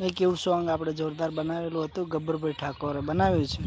એક એવું સોંગ આપણે જોરદાર બનાવેલું હતું, ગબ્બરભાઈ ઠાકોરે બનાવ્યું છે.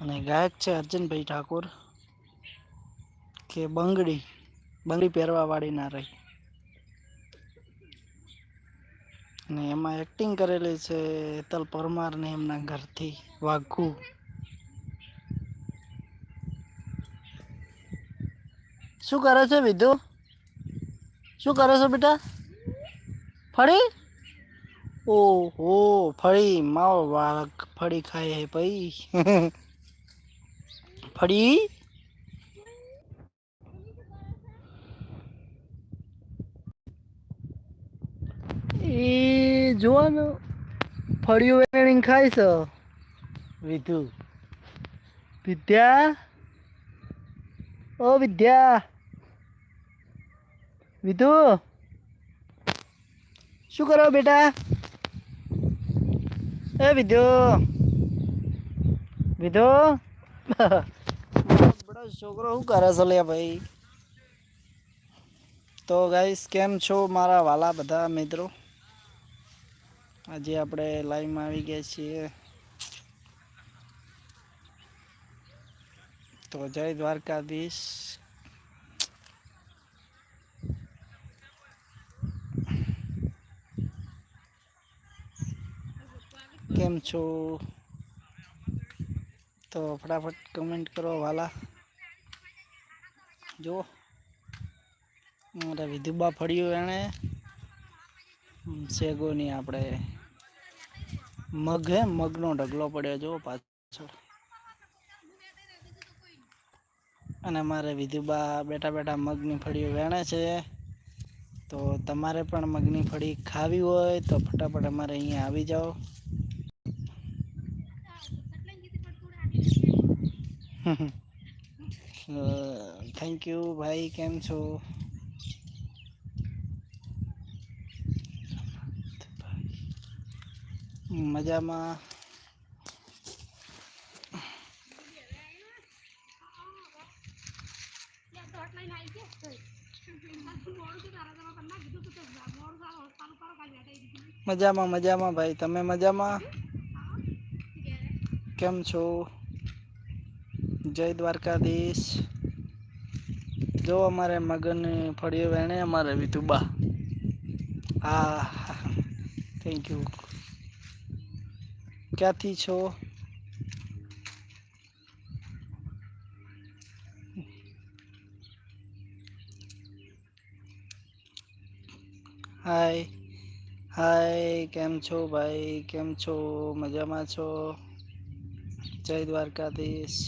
અને ગાયક છે અર્જુનભાઈ ઠાકોર, કે બંગડી બંગડી પહેરવાવાળી ના રહી. અને એમાં એક્ટિંગ કરેલી છે હેતલ પરમારને એમના ઘરથી, વાઘુ. શું કરે છે વિધુ? શું કરો છો બેટા? ફળી ઓહો. ફળી માવો બાળક ફળી ખાય હે ભાઈ. ફળી? એ જોવાનું. ફળિયું વેણી ખાય છે. વિધુ. વિદ્યા? ઓ વિદ્યા. વિધુ? શું કરો બેટા? એ વિદ્યો વિધુ બડો છોકરો શું કરે છે લે ભાઈ? તો ગાઈસ કેમ છો મારા વાલા બધા મિત્રો? આજે આપણે લાઈવમાં આવી ગયા છીએ. તો જય દ્વારકાધીશ. કેમ છો? તો ફટાફટ કમેન્ટ કરો વાલા. જુઓ મારા વિધુબા ફળ્યું એણે. શેગોની આપણે મગ હે, મગનો ઢગલો પડ્યો જો પાછળ અને મારે વિધુબા બેઠા બેઠા મગની ફળીઓ વેણે છે. તો તમારે પણ મગની ફળી ખાવી હોય તો ફટાફટ અમારે અહીંયા આવી જાઓ. થેન્ક યુ ભાઈ કેમ છો? મજામાં? મજામાં મજામાં ભાઈ તમે મજામાં? કેમ છો? જય દ્વારકાધીશ. જો અમારે મગન ફળીઓ વેણે, અમારે વિતુબા હા થેન્ક યુ ક્યાંથી છો? હાય હાય કેમ છો ભાઈ? કેમ છો? મજામાં છો? જય દ્વારકાધીશ.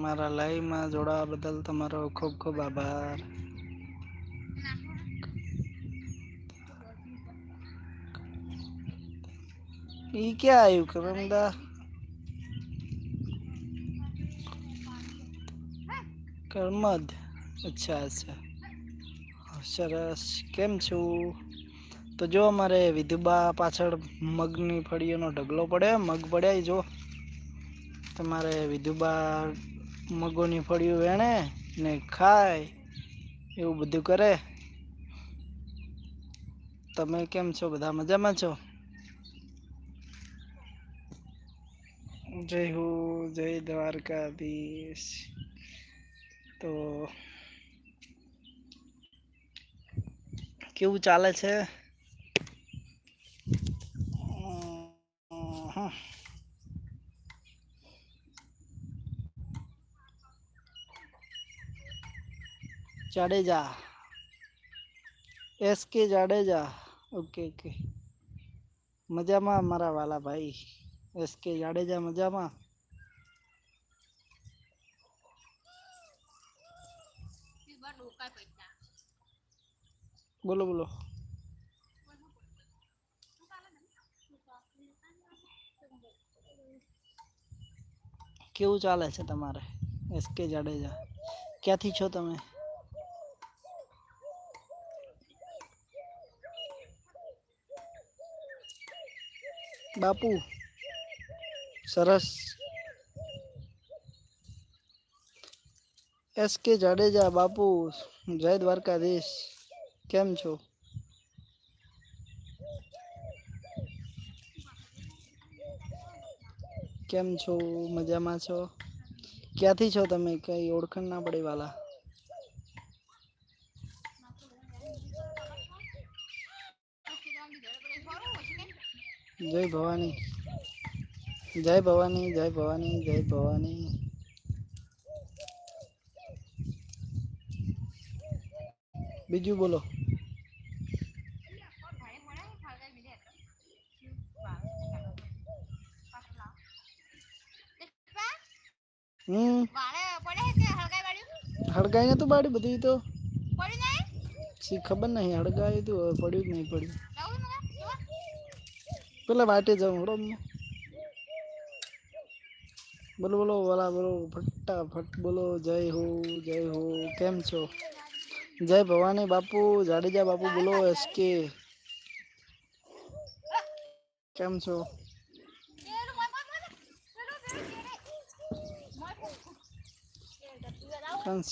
મારા લાઈવમાં જોડાવા બદલ તમારો ખૂબ ખૂબ આભાર. ઈ ક્યાં આવ્યું કરમદા કરમદ. અચ્છા અચ્છા. સરસ. કેમ છું? તો જો અમારે વિધુબા પાછળ મગની ફળીઓનો ઢગલો પડે મગ પડ્યા જો. તમારે વિધુબા મગોની ફળીઓ વેણે ને ખાય, એવું બધું કરે. તમે કેમ છો? બધા મજામાં છો? જય હો, જય દ્વારકાધીશ. તો કેવું ચાલે છે? જાડેજા એસ કે જાડેજા ઓકે ઓકે મજામાં મારા વાલા ભાઈ એસ કે જાડેજા મજામાં બોલો બોલો કેવું ચાલે છે તમારે એસ કે જાડેજા ક્યાંથી છો તમે બાપુ સરસ એસ કે જાડેજા બાપુ જય દ્વારકાધીશ કેમ છો કેમ છો મજામાં છો ક્યાંથી છો તમે કઈ ઓળખણ ના પડી વાલા જય ભવાની. જય ભવાની જય ભવાની જય ભવાની. બીજું બોલો. હમ. હડકાઈ નતું બાડી બધી તો? સી ખબર નહીં હડકાઈ તું હવે પડ્યું જ નહીં પડ્યું. પેલા વાટે જાઉં હડો બોલો બોલો વાલા બોલો ફટાફટ બોલો જય હો જય હો કેમ છો જય ભવાની બાપુ જાડેજા બાપુ બોલો એસકે કેમ છો कंस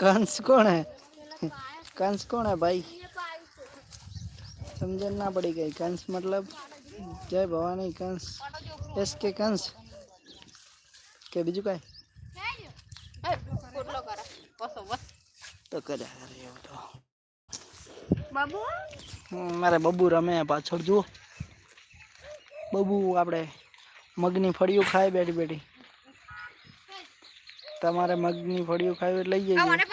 कंस कौन है कंस कौन है भाई સમજણ ના પડી ગઈ. કંસ મતલબ જય ભવાની કંસ. એસ કે કંસ? કે બીજું કાંઈ? તો કરે એવું તો. મારે બબુ રમે પાછળ જુઓ. બબુ આપણે મગની ફળીઓ ખાઈ બેઠી બેઠી. તમારે મગની ફળીઓ ખાવી લઈ જઈએ. પાણી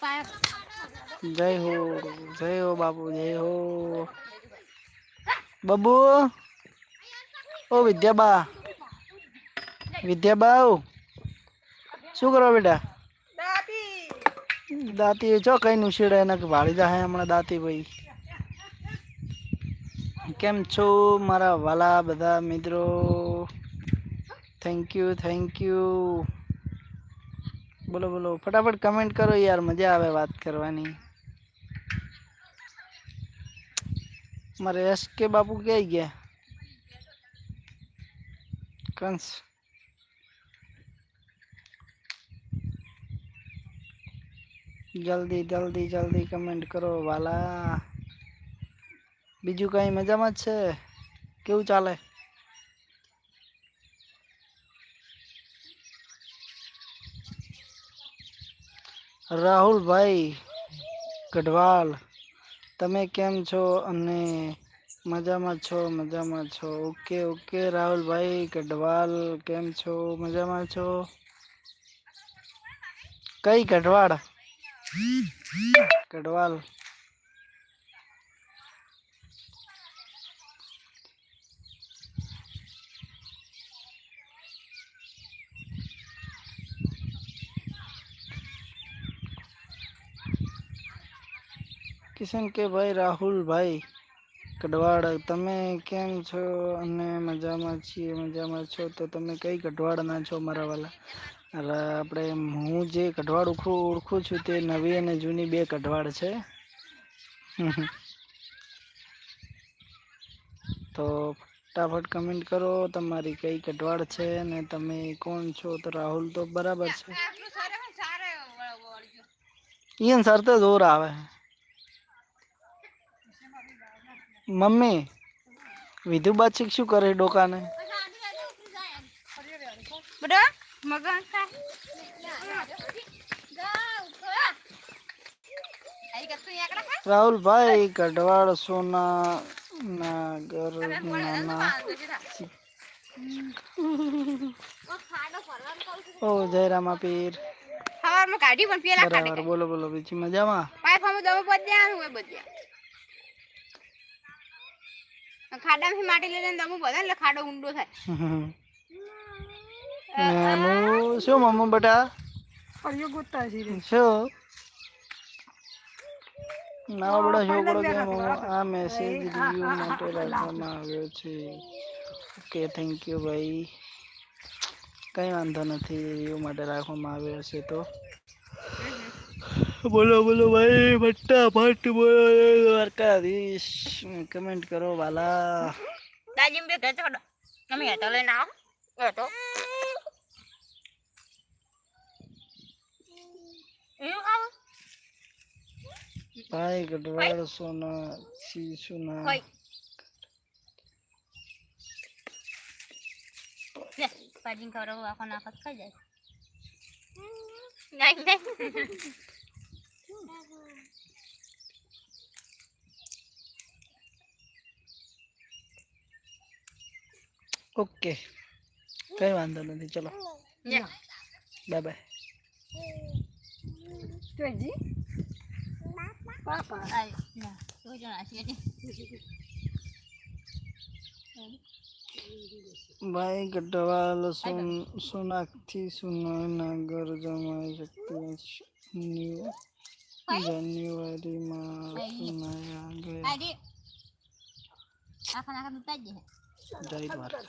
પાણી જય હો જય હો બાપુ જય હો. બબુ ઓ વિદ્યાબા વિદ્યાબા શું કરો બેટા? દાતી. ચો કઈ નુસીડે એને વાળી જાય હમણાં દાંતી ભાઈ? કેમ છો મારા વાલા બધા મિત્રો? થેન્ક યુ થેન્ક યુ બોલો બોલો ફટાફટ કમેન્ટ કરો યાર મજા આવે વાત કરવાની. મારે એસ કે બાપુ ક્યાંય ગયા કંસ જલ્દી જલ્દી જલ્દી કમેન્ટ કરો વાલા બીજું કઈ મજામાં જ છે કેવું ચાલે રાહુલભાઈ ગઢવાલ તમે કેમ છો? અને મજામાં છો? મજામાં છો? Okay okay. રાહુલભાઈ ગઢવાલ, કેમ છો? મજામાં છો? કઈ ગઢવાડ ગઢવાલ. કિશન કે ભાઈ રાહુલભાઈ કડવાડ તમે કેમ છો? અને મજામાં છીએ મજામાં છો. તો તમે કઈ કઢવાડના છો મારા વાલા? અરે આપણે હું જે કઢવાડ ઓળખું ઓળખું છું તે નવી અને જૂની બે કઢવાડ છે. તો ફટાફટ કમેન્ટ કરો તમારી કઈ કઢવાડ છે ને તમે કોણ છો? તો રાહુલ તો બરાબર છે. ઈયન સર તો જોર આવે. મમ્મી વિધુ બાચિક શું કરે ડોકાને? રાહુલભાઈ ગઢવાડ સોના ના ઘર નાના ઓ જયરામા પીર હવારમાં કાઢી પણ પેલા બરાબર બોલો બોલો બીજી મજામાં? પાઇપ અમે દવા બધ્યા હોય બધ્યા. ખાડામાંથી માટી લઈને દમું બધા એટલે ખાડો ઊંડો થાય. મેનું શું મમ્મા બેટા? શું? ના બડા છોકરો કે આ મેસેજ રિવ્યુ માટે રાખવામાં આવ્યો છે. ઓકે થેન્ક યુ ભાઈ. કંઈ વાંધો નથી રિવ્યુ માટે રાખવામાં આવ્યો છે તો. બોલો બોલો ભાઈ ભટ્ટા ભટ્ટ બોલો દ્વારકાધીશ કમેન્ટ કરો વાલા. દાજીમ બે ઘેર છોડો તમે હેઠો લઈને આવો. હેઠો ભાઈ ગઢવાળ સોના સી સોના. પાજીન ખવડાવું આખો નાખત ખાઈ જાય. નહીં નહીં ઓકે કઈ વાંધો નથી ચલો લે બાય બાય આ ના તું જો નાસી હતી ભાઈ ગઢવાલ સોન સોનાક્ષી સોનાના ઘર જમાઈ શક્તિ જાન્યુઆરીમાં સુનાયા આ ગયા રે આખા નાખા દૂધ જ છે જય દ્વારકા.